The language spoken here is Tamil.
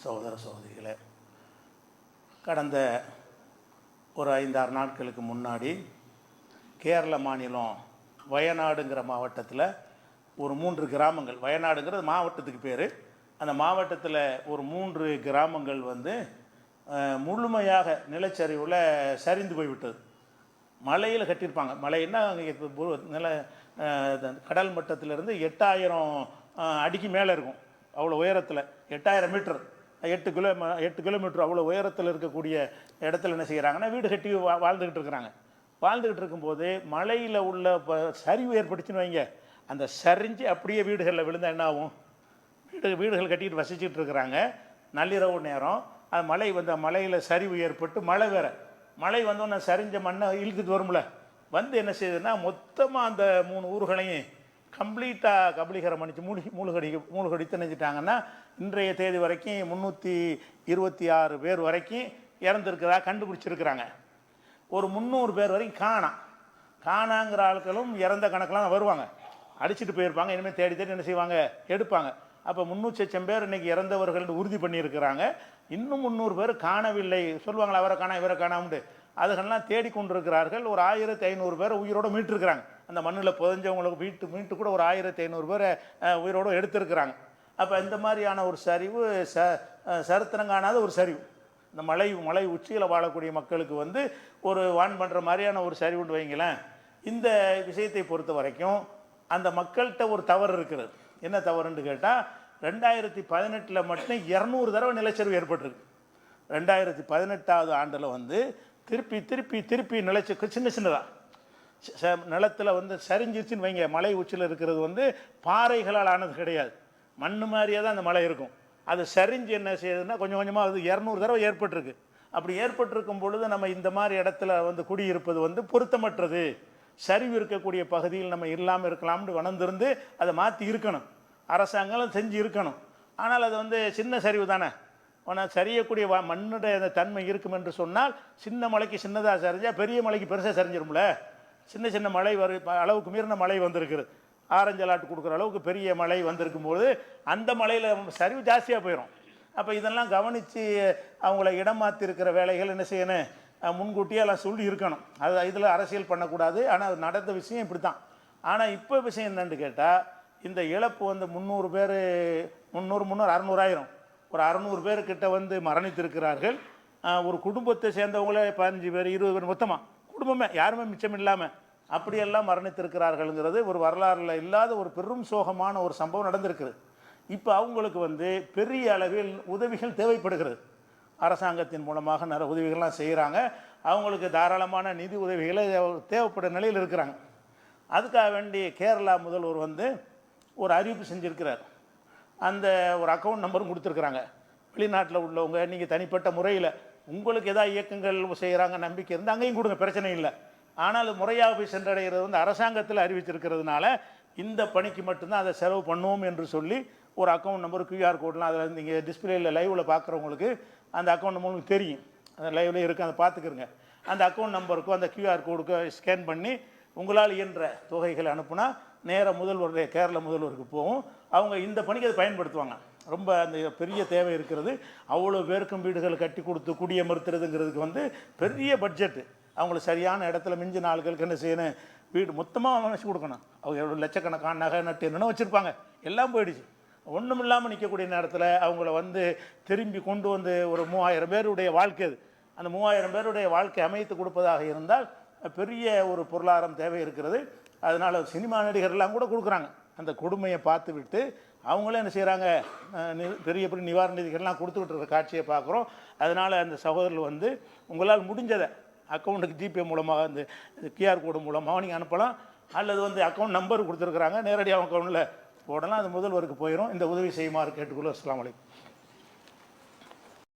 சகோதர சகோதரிகளே கடந்த ஒரு ஐந்தாறு நாட்களுக்கு முன்னாடி கேரள மாநிலம் வயநாடுங்கிற மாவட்டத்தில் ஒரு மூன்று கிராமங்கள் வயநாடுங்கிறது மாவட்டத்துக்கு பேர். அந்த மாவட்டத்தில் ஒரு மூன்று கிராமங்கள் வந்து முழுமையாக நிலச்சரிவில் சரிந்து போய்விட்டது. மலையில் கட்டியிருப்பாங்க. மலைன்னா அங்கே இப்போ நில கடல் மட்டத்திலிருந்து எட்டாயிரம் அடிக்கு மேலே இருக்கும். அவ்வளோ உயரத்தில் எட்டாயிரம் மீட்டர். எட்டு கிலோ எட்டு கிலோமீட்டர் அவ்வளோ உயரத்தில் இருக்கக்கூடிய இடத்துல என்ன செய்கிறாங்கன்னா வீடு கட்டி வா வாழ்ந்துக்கிட்டு இருக்கிறாங்க. வாழ்ந்துக்கிட்டு இருக்கும்போது மலையில் உள்ள ப- சரிவு ஏற்பட்டுச்சுன்னு வைங்க. அந்த சரிஞ்சு அப்படியே வீடுகளில் விழுந்தால் என்ன ஆகும்? வீடு வீடுகள் கட்டிட்டு வசிச்சுட்டு இருக்கிறாங்க. நள்ளிரவு நேரம். அது மழை வந்து மலையில் சரிவு ஏற்பட்டு மழை வேற. மழை வந்தோன்னே சரிஞ்ச மண்ணை இழுத்துட்டு வரும்ல. வந்து என்ன செய்யுதுன்னா மொத்தமாக அந்த மூணு ஊர்களையும் கம்ப்ளீட்டாக கபலீகரம் பண்ணிச்சு. மூழ்கி மூழ்கடி மூழ்கடித்து நினைச்சிட்டாங்கன்னா இன்றைய தேதி வரைக்கும் முந்நூற்றி இருபத்தி ஆறு பேர் வரைக்கும் இறந்துருக்கிறதா கண்டுபிடிச்சிருக்கிறாங்க. ஒரு முந்நூறு பேர் வரைக்கும் காணாம் காணாங்கிற ஆட்களும் இறந்த கணக்கெலாம் வருவாங்க. அடிச்சிட்டு போயிருப்பாங்க இனிமேல் தேடி தேடி என்ன செய்வாங்க? எடுப்பாங்க. அப்போ முந்நூற்றி லட்சம் பேர் இன்னைக்கு இறந்தவர்கள் உறுதி பண்ணியிருக்கிறாங்க. இன்னும் முந்நூறு பேர் காணவில்லை. சொல்லுவாங்களா அவரை காணா இவரை காணாமட்டு அதுகள்லாம் தேடிக்கொண்டிருக்கிறார்கள். ஒரு ஆயிரத்தி ஐநூறு பேர் உயிரோடு மீட்டிருக்கிறாங்க. அந்த மண்ணில் புதஞ்சவங்களுக்கு வீட்டு மீட்டு கூட ஒரு ஆயிரத்தி ஐநூறு பேரை உயிரோடு எடுத்திருக்கிறாங்க. அப்போ இந்த மாதிரியான ஒரு சரிவு ச அஹ், சரித்திரம் காணாத ஒரு சரிவு. இந்த மலை மலை உச்சியில் வாழக்கூடிய மக்களுக்கு வந்து ஒரு வான் பண்ணுற மாதிரியான ஒரு சரிவுன்னு வைங்களேன். இந்த விஷயத்தை பொறுத்த வரைக்கும் அந்த மக்கள்கிட்ட ஒரு தவறு இருக்கிறது. என்ன தவறுன்னு கேட்டால் ரெண்டாயிரத்தி பதினெட்டில் மட்டும் இரநூறு தடவை நிலச்சரிவு ஏற்பட்டிருக்கு. ரெண்டாயிரத்தி பதினெட்டாவது ஆண்டில் வந்து திருப்பி திருப்பி திருப்பி நிலச்சி சின்ன சின்னதாக நிலத்தில் வந்து சரிஞ்சிருச்சுன்னு வைங்க மலை உச்சியில் இருக்கிறது வந்து பாறைகளால் ஆனது கிடையாது. மண் மாதிரியே தான் அந்த மலை இருக்கும். அது சரிஞ்சு என்ன செய்யுதுன்னா கொஞ்சம் கொஞ்சமாக அது இரநூறு தடவை ஏற்பட்டிருக்கு. அப்படி ஏற்பட்டிருக்கும் பொழுது நம்ம இந்த மாதிரி இடத்துல வந்து குடியிருப்பது வந்து பொருத்தமற்றது. சரிவு இருக்கக்கூடிய பகுதியில் நம்ம இல்லாமல் இருக்கலாம்னு வளர்ந்துருந்து அதை மாற்றி இருக்கணும். அரசாங்கம் செஞ்சு இருக்கணும். ஆனால் அது வந்து சின்ன சரிவு தானே? ஆனால் சரியக்கூடிய வா மண்ணுடைய தன்மை இருக்கும் என்று சொன்னால் சின்ன மலைக்கு சின்னதாக சரிஞ்சால் பெரிய மலைக்கு பெருசாக சரிஞ்சிரும்ல? சின்ன சின்ன மழை வரு அளவுக்கு மீறின மழை வந்திருக்குது. ஆரஞ்சலாட்டு கொடுக்குற அளவுக்கு பெரிய மழை வந்திருக்கும்போது அந்த மலையில் சரிவு ஜாஸ்தியாக போயிடும் அப்போ இதெல்லாம் கவனித்து அவங்கள இடம் மாற்றிருக்கிற வேலைகள் என்ன செய்யணும்? முன்கூட்டியே எல்லாம் சொல்லி இருக்கணும். அது இதில் அரசியல் பண்ணக்கூடாது. ஆனால் அது நடந்த விஷயம் இப்படி தான் ஆனால் இப்போ விஷயம் என்னன்னு கேட்டால் இந்த இழப்பு வந்து முந்நூறு பேர் முந்நூறு முந்நூறு அறநூறாயிரம். ஒரு அறநூறு பேர்கிட்ட வந்து மரணித்திருக்கிறார்கள். ஒரு குடும்பத்தை சேர்ந்தவங்களே பதினஞ்சு பேர் இருபது பேர் மொத்தமாக குடும்பமே யாருமே மிச்சம் இல்லாமல் அப்படியெல்லாம் மரணித்திருக்கிறார்கள்ங்கிறது ஒரு வரலாறுல இல்லாத ஒரு பெரும் சோகமான ஒரு சம்பவம் நடந்திருக்குது. இப்போ அவங்களுக்கு வந்து பெரிய அளவில் உதவிகள் தேவைப்படுகிறது. அரசாங்கத்தின் மூலமாக நிறைய உதவிகள்லாம் செய்கிறாங்க அவங்களுக்கு தாராளமான நிதி உதவிகளை தேவைப்படும் நிலையில் இருக்கிறாங்க. அதுக்காக வேண்டி கேரளா முதல்வர் வந்து ஒரு அறிவிப்பு செஞ்சுருக்கிறார். அந்த ஒரு அக்கௌண்ட் நம்பரும் கொடுத்துருக்குறாங்க. வெளிநாட்டில் உள்ளவங்க நீங்கள் தனிப்பட்ட முறையில் உங்களுக்கு எதாவது இயக்கங்கள் செய்கிறாங்க நம்பிக்கை இருந்தால் அங்கேயும் கொடுங்க பிரச்சனை இல்லை. ஆனால் முறையாக போய் சென்றடைகிறது வந்து அரசாங்கத்தில் அறிவிச்சிருக்கிறதுனால இந்த பணிக்கு மட்டும்தான் அதை செலவு பண்ணுவோம் என்று சொல்லி ஒரு அக்கௌண்ட் நம்பர் கியூஆர் கோட்லாம் அதில் நீங்கள் டிஸ்பிளேயில் லைவில் பார்க்குறவங்களுக்கு அந்த அக்கௌண்ட் மூலம் தெரியும். அந்த லைவில் இருக்குது அதை பார்த்துக்கிறங்க அந்த அக்கௌண்ட் நம்பருக்கும் அந்த கியூஆர் கோடுக்கும் ஸ்கேன் பண்ணி உங்களால் இயன்ற தொகைகளை அனுப்புனா நேராக முதல்வருடைய கேரள முதல்வருக்கு போகும் அவங்க இந்த பணிக்கு அதை பயன்படுத்துவாங்க. ரொம்ப அந்த பெரிய தேவை இருக்கிறது. அவ்வளோ பேருக்கும் வீடுகள் கட்டி கொடுத்து குடியமர்த்துறதுங்கிறதுக்கு வந்து பெரிய பட்ஜெட்டு. அவங்களுக்கு சரியான இடத்துல மிஞ்சின நாள்களுக்கு என்ன செய்யணும்? வீடு மொத்தமாக அமைச்சு கொடுக்கணும். அவங்க எவ்வளோ லட்சக்கணக்கான நகை நட்டு என்னென்ன வச்சுருப்பாங்க. எல்லாம் போயிடுச்சு. ஒன்றும் இல்லாமல் நிற்கக்கூடிய நேரத்தில் அவங்கள வந்து திரும்பி கொண்டு வந்து ஒரு மூவாயிரம் பேருடைய வாழ்க்கை அது. அந்த மூவாயிரம் பேருடைய வாழ்க்கை அமைத்து கொடுப்பதாக இருந்தால் பெரிய ஒரு பொருளாதாரம் தேவை இருக்கிறது. அதனால் சினிமா நடிகர்லாம் கூட கொடுக்குறாங்க. அந்த கொடுமையை பார்த்து விட்டு அவங்களே என்ன செய்கிறாங்க பெரிய பெரிய நிவாரண நிதிகள்லாம் கொடுத்துக்கிட்டு இருக்கிற காட்சியை பார்க்குறோம். அதனால் அந்த சகோதரர்கள் வந்து உங்களால் முடிஞ்சதை அக்கௌண்ட்டுக்கு ஜிபே மூலமாக அந்த கியூஆர் கோடு மூலமாக நீங்கள் அனுப்பலாம். அல்லது வந்து அக்கௌண்ட் நம்பர் கொடுத்துருக்குறாங்க. நேரடியாக அக்கௌண்ட்டில் போடலாம். அது முதல்வருக்கு போயிடும் இந்த உதவி செய்யுமாறு கேட்டுக்கொள்ள அஸ்லாம் அலைக்கும்.